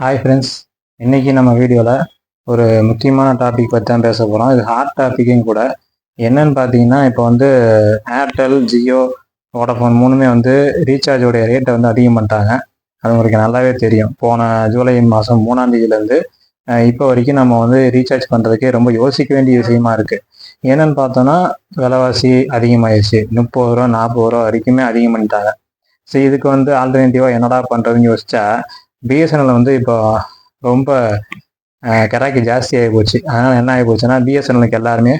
Hi friends இன்றைக்கி நம்ம வீடியோவில் ஒரு முக்கியமான டாபிக் பற்றி தான் பேச போகிறோம் இது ஹாட் டாப்பிக்கும் கூட என்னன்னு பார்த்தீங்கன்னா இப்போ வந்து ஏர்டெல் ஜியோ வோடஃபோன் மூணுமே வந்து ரீசார்ஜோடைய ரேட்டை வந்து அதிகம் பண்ணிட்டாங்க. அது உங்களுக்கு நல்லாவே தெரியும். போன ஜூலை மாதம் மூணாம் தேதியிலேருந்து இப்போ வரைக்கும் நம்ம வந்து ரீசார்ஜ் பண்ணுறதுக்கே ரொம்ப யோசிக்க வேண்டிய விஷயமா இருக்குது என்னன்னு பார்த்தோன்னா விலைவாசி அதிகமாகிடுச்சு முப்பது ரூபா நாற்பது ரூபா வரைக்குமே அதிகம் பண்ணிட்டாங்க. ஸோ இதுக்கு வந்து ஆல்டர்னேட்டிவாக என்னடா பண்ணுறதுன்னு யோசிச்சா பிஎஸ்என்எல் வந்து இப்போ ரொம்ப கராக்கி ஜாஸ்தி ஆகி போச்சு. அதனால் என்ன ஆகி போச்சுன்னா பிஎஸ்என்எலுக்கு எல்லாருமே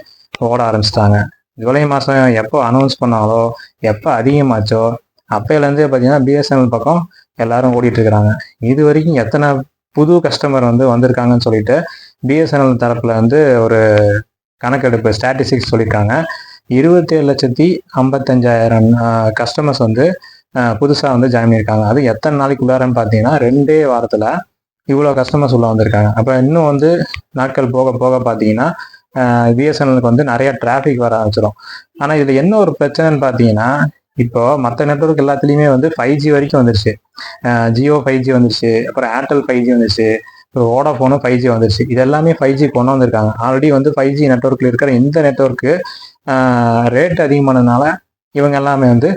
ஓட ஆரம்பிச்சிட்டாங்க. ஜூலை மாதம் எப்போ அனௌன்ஸ் பண்ணாலோ எப்போ அதிகமாச்சோ அப்போலேருந்தே பார்த்தீங்கன்னா பிஎஸ்என்எல் பக்கம் எல்லாரும் ஓடிட்டு இருக்கிறாங்க. இது வரைக்கும் எத்தனை புது கஸ்டமர் வந்து வந்திருக்காங்கன்னு சொல்லிட்டு பிஎஸ்என்எல் தரப்புல வந்து ஒரு கணக்கெடுப்பு ஸ்டாட்டிஸ்டிக்ஸ் சொல்லியிருக்காங்க. இருபத்தேழு லட்சத்தி ஐம்பத்தஞ்சாயிரம் கஸ்டமர்ஸ் வந்து புதுசாக வந்து ஜாயின் பண்ணியிருக்காங்க. அது எத்தனை நாளைக்கு உள்ளாரன்னு பார்த்தீங்கன்னா ரெண்டே வாரத்தில் இவ்வளோ கஸ்டமர்ஸ் உள்ள வந்திருக்காங்க. அப்போ இன்னும் வந்து நாட்கள் போக போக பார்த்தீங்கன்னா பிஎஸ்என்எலுக்கு வந்து நிறைய டிராஃபிக் வர ஆரம்பிச்சிடும் ஆனால் இதில் என்ன ஒரு பிரச்சனைன்னு பார்த்தீங்கன்னா இப்போ மற்ற நெட்ஒர்க் எல்லாத்துலேயுமே வந்து ஃபைவ் ஜி வரைக்கும் வந்துருச்சு. ஜியோ ஃபைவ் ஜி வந்துருச்சு. அப்புறம் ஏர்டெல் ஃபைவ் ஜி வந்துருச்சு. இப்போ வோடாஃபோனும் ஃபைவ் ஜி வந்துருச்சு. இது எல்லாமே ஃபைவ் ஜி கொண்டு வந்திருக்காங்க. ஆல்ரெடி வந்து ஃபைவ் ஜி நெட்ஒர்க்கில் இருக்கிற இந்த நெட்ஒர்க்கு ரேட் அதிகமானதுனால இவங்க எல்லாமே வந்து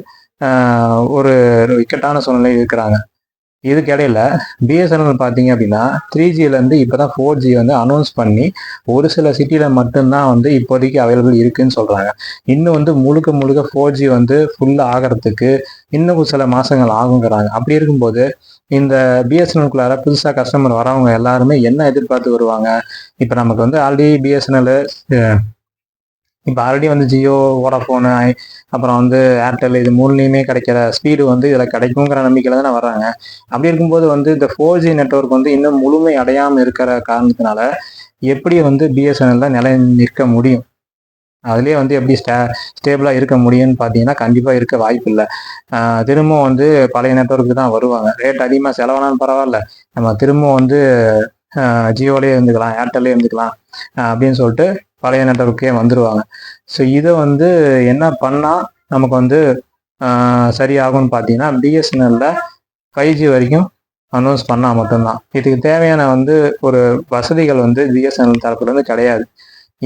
ஒரு இக்கட்டான சூழ்நிலை இருக்கிறாங்க. இதுக்கிடையில பிஎஸ்என்எல் பார்த்தீங்க அப்படின்னா த்ரீ ஜிலேருந்து இப்போ தான் ஃபோர் ஜி வந்து அனௌன்ஸ் பண்ணி ஒரு சில சிட்டியில் மட்டும்தான் வந்து இப்போதைக்கு அவைலபிள் இருக்குன்னு சொல்கிறாங்க இன்னும் வந்து முழுக்க முழுக்க ஃபோர் ஜி வந்து ஃபுல்லாக ஆகிறதுக்கு இன்னும் சில மாதங்கள் ஆகுங்கிறாங்க. அப்படி இருக்கும்போது இந்த பிஎஸ்என்எல்குள்ளார புதுசாக கஸ்டமர் வரவங்க எல்லாருமே என்ன எதிர்பார்த்து வருவாங்க? இப்போ நமக்கு வந்து ஆல்ரெடி பிஎஸ்என்எல் இப்போ ஆல்ரெடி வந்து ஜியோ வோடாஃபோனு அப்புறம் வந்து ஏர்டெல் இது மூணுலேயுமே கிடைக்கிற ஸ்பீடு வந்து இதில் கிடைக்குங்கிற நம்பிக்கையில் தான் வர்றாங்க. அப்படி இருக்கும்போது வந்து இந்த ஃபோர் ஜி நெட்ஒர்க் வந்து இன்னும் முழுமை அடையாமல் இருக்கிற காரணத்தினால எப்படி வந்து பிஎஸ்என்எல்ல நிலை நிற்க முடியும்? அதுலேயே வந்து எப்படி ஸ்டே ஸ்டேபிளாக இருக்க முடியும்னு பார்த்தீங்கன்னா கண்டிப்பாக இருக்க வாய்ப்பு இல்லை. திரும்பவும் வந்து பழைய நெட்ஒர்க்கு தான் வருவாங்க. ரேட் அதிகமாக செலவானாலும் பரவாயில்ல. நம்ம திரும்பவும் வந்து ஜியோலேயே இருந்துக்கலாம் ஏர்டெல்லே இருந்துக்கலாம் அப்படின்னு சொல்லிட்டு பழைய நெட்ஒர்க்கே வந்துடுவாங்க ஸோ இதை வந்து என்ன பண்ணால் நமக்கு வந்து சரியாகும்னு பார்த்தீங்கன்னா பிஎஸ்என்எல்ல ஃபைவ் ஜி வரைக்கும் அனௌன்ஸ் பண்ணால் மட்டும்தான். இதுக்கு தேவையான வந்து ஒரு வசதிகள் வந்து பிஎஸ்என்எல் தரப்புலேருந்து கிடையாது.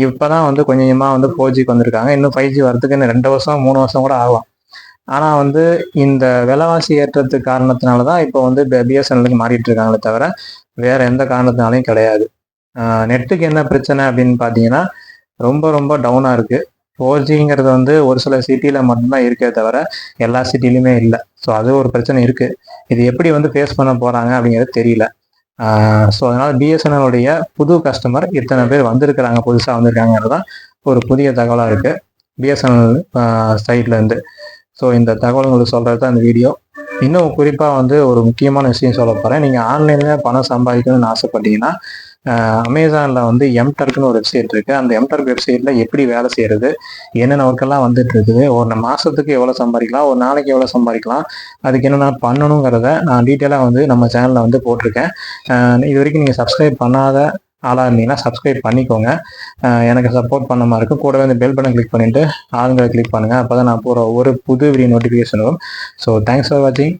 இப்போ தான் வந்து கொஞ்சமாக வந்து ஃபோர் ஜிக்கு வந்திருக்காங்க. இன்னும் ஃபைவ் ஜி வரதுக்கு இன்னும் ரெண்டு வருஷம் மூணு வருஷம் கூட ஆகும். ஆனால் வந்து இந்த விலைவாசி ஏற்றத்துக்கு காரணத்தினால தான் இப்போ வந்து பிஎஸ்என்எலுக்கு மாறிட்டு இருக்காங்களே தவிர வேற எந்த காரணத்தினாலையும் கிடையாது. நெட்டுக்கு என்ன பிரச்சனை அப்படின்னு பார்த்தீங்கன்னா ரொம்ப ரொம்ப டவுனாக இருக்குது ஃபோர் ஜிங்கிறது வந்து ஒரு சில சிட்டியில் மட்டும்தான் இருக்கே தவிர எல்லா சிட்டிலையுமே இல்லை. ஸோ அது ஒரு பிரச்சனை இருக்குது இது எப்படி வந்து ஃபேஸ் பண்ண போகிறாங்க அப்படிங்கிறது தெரியல. ஸோ அதனால் பிஎஸ்என்எல்லுடைய புது கஸ்டமர் இத்தனை பேர் வந்திருக்கிறாங்க புதுசாக வந்திருக்காங்கிறது தான் ஒரு புதிய தகவலாக இருக்குது பிஎஸ்என்எல் சைட்லேருந்து ஸோ இந்த தகவல் உங்களுக்கு சொல்கிறது தான் இந்த வீடியோ இன்னும் குறிப்பாக வந்து ஒரு முக்கியமான விஷயம் சொல்ல போகிறேன் நீங்கள் ஆன்லைனில் பணம் சம்பாதிக்கணும்னு ஆசைப்பட்டீங்கன்னா அமேசானில் வந்து எம்டர்க்னு ஒரு வெப்சைட் இருக்குது அந்த எம்டர்க் வெப்சைட்டில் எப்படி வேலை செய்கிறது என்னென்ன ஒர்க்கெல்லாம் வந்துட்டு இருக்குது ஒரு மாதத்துக்கு எவ்வளோ சம்பாதிக்கலாம் ஒரு நாளைக்கு எவ்வளோ சம்பாதிக்கலாம் அதுக்கு என்னென்ன பண்ணணுங்கிறத நான் டீட்டெயிலாக வந்து நம்ம சேனலில் வந்து போட்டிருக்கேன். இது வரைக்கும் நீங்கள் சப்ஸ்கிரைப் பண்ணாத ஆளாக இருந்தீங்கன்னா சப்ஸ்கிரைப் பண்ணிக்கோங்க. எனக்கு சப்போர்ட் பண்ண மாதிரி இருக்கும். கூடவே இந்த பெல் பட்டன் கிளிக் பண்ணிட்டு ஆளுங்களை கிளிக் பண்ணுங்கள் அப்போ தான் நான் போகிற ஒரு புது வீடியோ நோட்டிஃபிகேஷன் வரும். ஸோ தேங்க்ஸ் ஃபார் வாட்சிங்